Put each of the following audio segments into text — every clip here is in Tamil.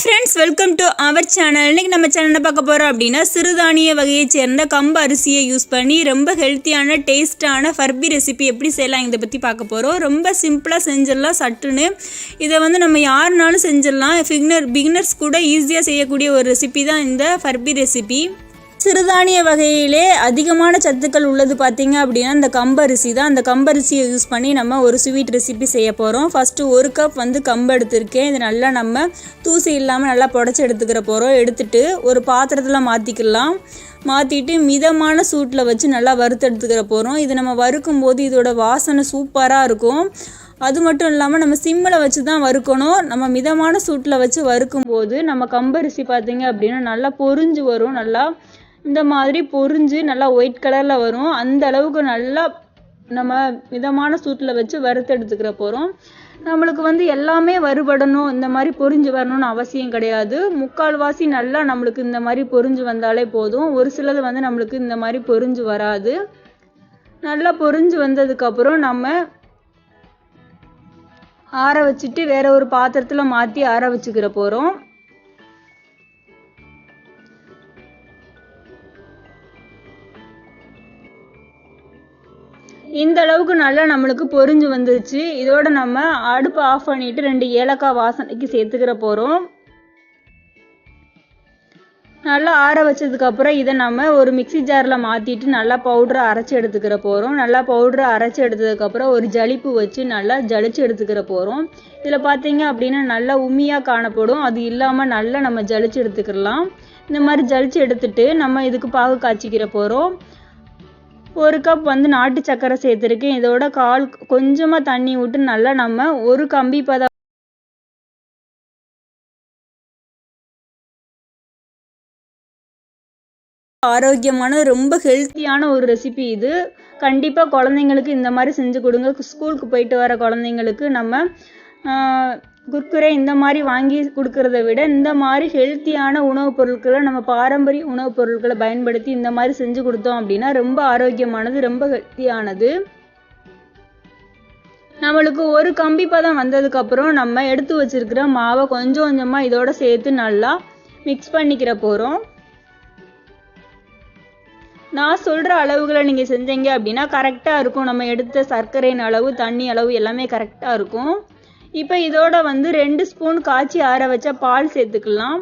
Friends welcome to our channel இன்றைக்கி நம்ம சேனலில் பார்க்க போகிறோம் அப்படின்னா சிறுதானிய வகையைச் சேர்ந்த கம்பு அரிசியை யூஸ் பண்ணி ரொம்ப ஹெல்த்தியான டேஸ்ட்டான ஃபர்பி ரெசிபி எப்படி செய்யலாம் இதை பற்றி பார்க்க போகிறோம் ரொம்ப சிம்பிளாக செஞ்சிடலாம் சட்டுன்னு. இதை வந்து நம்ம யாருனாலும் செஞ்சிடலாம். ஃபிக்னர் பிகினர்ஸ் கூட ஈஸியாக செய்யக்கூடிய ஒரு ரெசிபி தான் இந்த ஃபர்பி ரெசிபி சிறுதானிய வகையிலே அதிகமான சத்துக்கள் உள்ளது பார்த்தீங்க அப்படின்னா இந்த கம்பரிசி தான். அந்த கம்பரிசியை யூஸ் பண்ணி நம்ம ஒரு ஸ்வீட் ரெசிபி செய்ய போகிறோம் ஃபஸ்ட்டு ஒரு கப் வந்து கம்பு எடுத்திருக்கேன். இது நல்லா நம்ம தூசி இல்லாமல் நல்லா புடச்சி எடுத்துக்கிற போகிறோம் எடுத்துட்டு ஒரு பாத்திரத்தில் மாற்றிக்கலாம் மாற்றிட்டு மிதமான சூட்டில் வச்சு நல்லா வறுத்து எடுத்துக்கிற போகிறோம் இது நம்ம வறுக்கும் போது இதோட வாசனை சூப்பராக இருக்கும். அது மட்டும் இல்லாமல் நம்ம சிம்மில் வச்சு தான் வறுக்கணும். நம்ம மிதமான சூட்டில் வச்சு வறுக்கும் போது நம்ம கம்பரிசி பார்த்தீங்க அப்படின்னா நல்லா பொரிஞ்சு வரும். நல்லா இந்த மாதிரி பொரிஞ்சு நல்லா ஒயிட் கலரில் வரும். அந்த அளவுக்கு நல்லா நம்ம மிதமான சூட்டில் வச்சு வறுத்து எடுத்துக்கிற போகிறோம் நம்மளுக்கு வந்து எல்லாமே வறுபடணும் இந்த மாதிரி பொரிஞ்சு வரணும்னு அவசியம் கிடையாது. முக்கால்வாசி நல்லா நம்மளுக்கு இந்த மாதிரி பொரிஞ்சு வந்தாலே போதும். ஒரு சிலது வந்து நம்மளுக்கு இந்த மாதிரி பொரிஞ்சு வராது. நல்லா பொரிஞ்சு வந்ததுக்கப்புறம் நம்ம ஆற வச்சுட்டு வேற ஒரு பாத்திரத்தில் மாற்றி ஆற வச்சுக்கிற போகிறோம் இந்த அளவுக்கு நல்லா நம்மளுக்கு பொரிஞ்சு வந்துருச்சு. இதோட நம்ம அடுப்பு ஆஃப் பண்ணிட்டு ரெண்டு ஏலக்காய் வாசனைக்கு சேர்த்துக்கிற போகிறோம் நல்லா ஆற வச்சதுக்கப்புறம் இதை நம்ம ஒரு மிக்சி ஜாரில் மாற்றிட்டு நல்லா பவுடரை அரைச்சி எடுத்துக்கிற போகிறோம் நல்லா பவுடரை அரைச்சி எடுத்ததுக்கப்புறம் ஒரு ஜலிப்பு வச்சு நல்லா ஜலிச்சு எடுத்துக்கிற போகிறோம் இதில் பார்த்தீங்க அப்படின்னா நல்லா உண்மையாக காணப்படும். அது இல்லாமல் நல்லா நம்ம ஜலிச்சு எடுத்துக்கிடலாம். இந்த மாதிரி ஜலிச்சு எடுத்துட்டு நம்ம இதுக்கு பாகு காய்ச்சிக்கிற போகிறோம் ஒரு கப் வந்து நாட்டு சர்க்கரை சேர்த்துருக்கேன். இதோட கால் கொஞ்சமாக தண்ணி விட்டு நல்லா நம்ம ஒரு கம்பி பதம் ஆரோக்கியமான ரொம்ப ஹெல்த்தியான ஒரு ரெசிபி இது. கண்டிப்பாக குழந்தைங்களுக்கு இந்த மாதிரி செஞ்சு கொடுங்க. ஸ்கூலுக்கு போயிட்டு வர குழந்தைங்களுக்கு நம்ம குர்குரே இந்த மாதிரி வாங்கி கொடுக்கறத விட இந்த மாதிரி ஹெல்த்தியான உணவுப் பொருட்களை நம்ம பாரம்பரிய உணவுப் பொருட்களை பயன்படுத்தி இந்த மாதிரி செஞ்சு கொடுத்தோம் அப்படின்னா ரொம்ப ஆரோக்கியமானது ரொம்ப ஹெல்த்தியானது நம்மளுக்கு ஒரு கம்பி பதம் வந்ததுக்கப்புறம் நம்ம எடுத்து வச்சிருக்கிற மாவை கொஞ்சம் கொஞ்சமாக இதோட சேர்த்து நல்லா மிக்ஸ் பண்ணிக்கிற போகிறோம் நான் சொல்கிற அளவுகளை நீங்கள் செஞ்சீங்க அப்படின்னா கரெக்டாக இருக்கும். நம்ம எடுத்த சர்க்கரையின் அளவு தண்ணி அளவு எல்லாமே கரெக்டாக இருக்கும். இப்போ இதோட வந்து ரெண்டு ஸ்பூன் காய்ச்சி ஆற வச்ச பால் சேர்த்துக்கலாம்.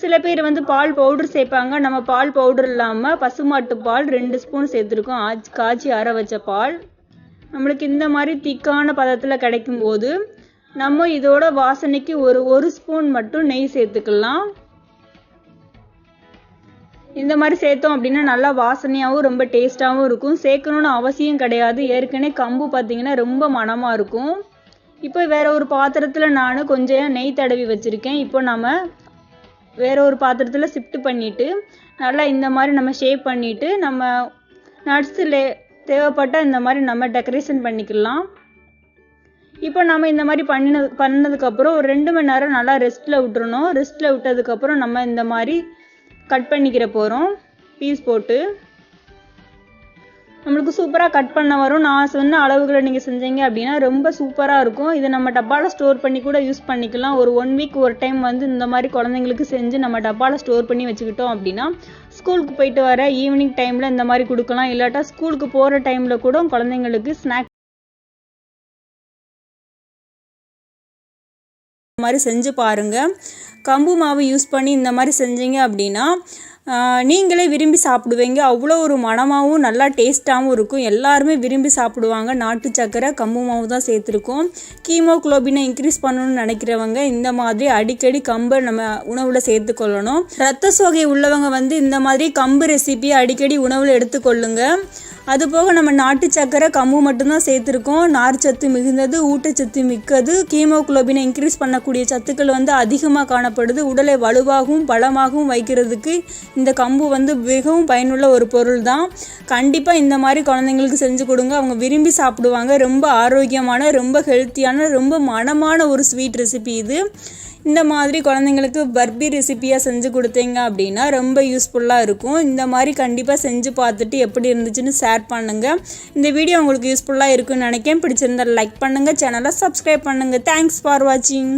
சில பேர் வந்து பால் பவுடர் சேர்ப்பாங்க. நம்ம பால் பவுடர் இல்லாமல் பசுமாட்டு பால் ரெண்டு ஸ்பூன் சேர்த்துருக்கோம். ஆச்சி காய்ச்சி ஆற வச்ச பால். நம்மளுக்கு இந்த மாதிரி திக்கான பதத்தில் கிடைக்கும் போது நம்ம இதோட வாசனைக்கு ஒரு ஒரு ஸ்பூன் மட்டும் நெய் சேர்த்துக்கலாம். இந்த மாதிரி சேர்த்தோம் அப்படின்னா நல்லா வாசனையாகவும் ரொம்ப டேஸ்ட்டாகவும் இருக்கும். சேர்க்கணுன்னு அவசியம் கிடையாது. ஏற்கனவே கம்பு பார்த்தீங்கன்னா ரொம்ப மணமாக இருக்கும். இப்போ வேற ஒரு பாத்திரத்தில் நான் கொஞ்சம் நெய் தடவி வச்சுருக்கேன். இப்போ நம்ம வேற ஒரு பாத்திரத்தில் ஷிஃப்ட் பண்ணிவிட்டு நல்லா இந்த மாதிரி நம்ம ஷேப் பண்ணிவிட்டு நம்ம நட்ஸில் தேவைப்பட்டால் இந்த மாதிரி நம்ம டெக்கரேஷன் பண்ணிக்கலாம். இப்போ நம்ம இந்த மாதிரி பண்ணினது பண்ணதுக்கப்புறம் ஒரு ரெண்டு மணி நேரம் நல்லா ரெஸ்ட்டில் விட்டுறணும். ரெஸ்ட்டில் விட்டதுக்கப்புறம் நம்ம இந்த மாதிரி கட் பண்ணிக்கிற போகிறோம் பீஸ் போட்டு. நம்மளுக்கு சூப்பராக கட் பண்ண வரும். நான் சொன்ன அளவுகளை நீங்கள் செஞ்சீங்க அப்படின்னா ரொம்ப சூப்பராக இருக்கும். இதை நம்ம டப்பாவில் ஸ்டோர் பண்ணி கூட யூஸ் பண்ணிக்கலாம். ஒரு ஒன் வீக் ஒரு டைம் வந்து இந்த மாதிரி குழந்தைங்களுக்கு செஞ்சு நம்ம டப்பாவில் ஸ்டோர் பண்ணி வச்சுக்கிட்டோம் அப்படின்னா ஸ்கூலுக்கு போயிட்டு வர ஈவினிங் டைமில் இந்த மாதிரி கொடுக்கலாம். இல்லாட்டா ஸ்கூலுக்கு போகிற டைமில் கூட குழந்தைங்களுக்கு ஸ்நாக் மாதிரி செஞ்சு பாருங்கள் கம்பு மாவு யூஸ் பண்ணி இந்த மாதிரி செஞ்சீங்க அப்படின்னா நீங்களே விரும்பி சாப்பிடுவீங்க. அவ்வளோ ஒரு மனமாகவும் நல்லா டேஸ்ட்டாகவும் இருக்கும். எல்லாருமே விரும்பி சாப்பிடுவாங்க. நாட்டு சக்கரை கம்பு மாவு தான் சேர்த்துருக்கோம். கீமோக்ளோபினை இன்க்ரீஸ் பண்ணணும்னு நினைக்கிறவங்க இந்த மாதிரி அடிக்கடி கம்பை நம்ம உணவில் சேர்த்துக்கொள்ளணும். ரத்த சோகை உள்ளவங்க வந்து இந்த மாதிரி கம்பு ரெசிபியை அடிக்கடி உணவில் எடுத்துக்கொள்ளுங்க. அதுபோக நம்ம நாட்டு சக்கரை கம்பு மட்டும்தான் சேர்த்துருக்கோம். நார் சத்து மிகுந்தது ஊட்டச்சத்து மிக்கது. கீமோகுளோபினை இன்க்ரீஸ் பண்ணக்கூடிய சத்துக்கள் வந்து அதிகமாக காணப்படுது. உடலை வலுவாகவும் பலமாகவும் வைக்கிறதுக்கு இந்த கம்பு வந்து மிகவும் பயனுள்ள ஒரு பொருள் தான் கண்டிப்பாக இந்த மாதிரி குழந்தைங்களுக்கு செஞ்சு கொடுங்க. அவங்க விரும்பி சாப்பிடுவாங்க. ரொம்ப ஆரோக்கியமான ரொம்ப ஹெல்த்தியான ரொம்ப மனமான ஒரு ஸ்வீட் ரெசிபி இது. இந்த மாதிரி குழந்தைங்களுக்கு பர்பி ரெசிப்பியாக செஞ்சு கொடுத்தீங்க அப்படின்னா ரொம்ப யூஸ்ஃபுல்லாக இருக்கும். இந்த மாதிரி கண்டிப்பாக செஞ்சு பார்த்துட்டு எப்படி இருந்துச்சுன்னு ஷேர் ஷேர் பண்ணுங்கள் இந்த வீடியோ உங்களுக்கு யூஸ்ஃபுல்லாக இருக்குன்னு நினைக்கிறேன். பிடிச்சிருந்தால் லைக் பண்ணுங்கள் சேனலை சப்ஸ்கிரைப் பண்ணுங்கள் தேங்க்ஸ் ஃபார் வாட்சிங்